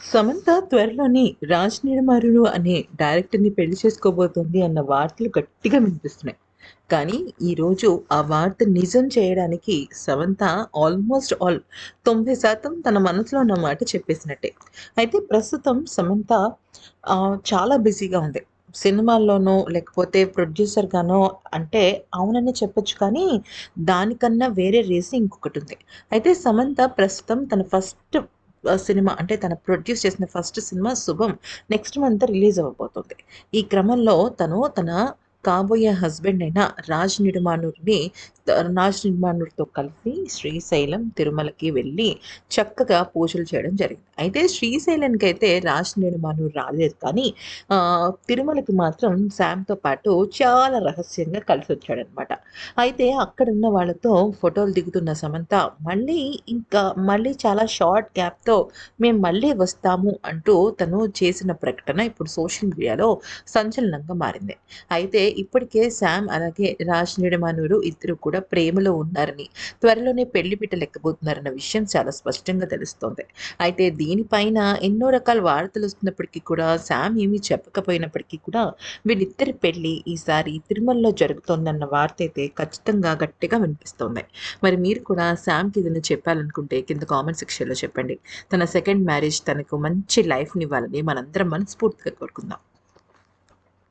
సమంత త్వరలోని రాజ్ నిడమారుడు అనే డైరెక్టర్ని పెళ్ళి చేసుకోబోతోంది అన్న వార్తలు గట్టిగా వినిపిస్తున్నాయి. కానీ ఈరోజు ఆ వార్త నిజం చేయడానికి సమంత ఆల్మోస్ట్ ఆల్ తొంభై శాతం తన మనసులో ఉన్న మాట చెప్పేసినట్టే. అయితే ప్రస్తుతం సమంత ఆ, చాలా బిజీగా ఉంది. సినిమాల్లోనో లేకపోతే ప్రొడ్యూసర్గానో అంటే అవునని చెప్పొచ్చు కానీ దానికన్నా వేరే రేసి ఇంకొకటి ఉంది. అయితే సమంత ప్రస్తుతం తన ఫస్ట్ సినిమా అంటే తన ప్రొడ్యూస్ చేసిన ఫస్ట్ సినిమా శుభం. నెక్స్ట్ మంత్ రిలీజ్ అవ్వబోతుంది. ఈ క్రమంలో తను తన కాబోయే హస్బెండ్ అయిన రాజ్ నిడుమానూర్ని రాజ్ నిడుమానూర్తో కలిసి శ్రీశైలం తిరుమలకి వెళ్ళి చక్కగా పూజలు చేయడం జరిగింది. అయితే శ్రీశైలంకి అయితే రాజ్ నిడుమానూర్ రాలేదు కానీ తిరుమలకి మాత్రం శామ్తో పాటు చాలా రహస్యంగా కలిసి వచ్చాడనమాట అయితే అక్కడ ఉన్న వాళ్ళతో ఫోటోలు దిగుతున్న సమంత మళ్ళీ ఇంకా మళ్ళీ చాలా షార్ట్ గ్యాప్తో మేము మళ్ళీ వస్తాము అంటూ తను చేసిన ప్రకటన ఇప్పుడు సోషల్ మీడియాలో సంచలనంగా మారింది. అయితే ఇప్పటికే శామ్ అలాగే రాజ్ నిడమానూరు ఇద్దరు కూడా ప్రేమలో ఉన్నారని త్వరలోనే పెళ్ళి పిట్ట లెక్కబోతున్నారన్న విషయం చాలా స్పష్టంగా తెలుస్తోంది. అయితే దీనిపైన ఎన్నో రకాల వార్తలు వస్తున్నప్పటికీ కూడా శామ్ ఏమీ చెప్పకపోయినప్పటికీ కూడా వీళ్ళిద్దరి పెళ్ళి ఈసారి తిరుమలలో జరుగుతోందన్న వార్త అయితే ఖచ్చితంగా గట్టిగా వినిపిస్తోంది. మరి మీరు కూడా శామ్కి ఏదైనా చెప్పాలనుకుంటే కింద కామెంట్ సెక్షన్లో చెప్పండి. తన సెకండ్ మ్యారేజ్ తనకు మంచి లైఫ్ని ఇవ్వాలని మనందరం మనస్ఫూర్తిగా కోరుకుందాం.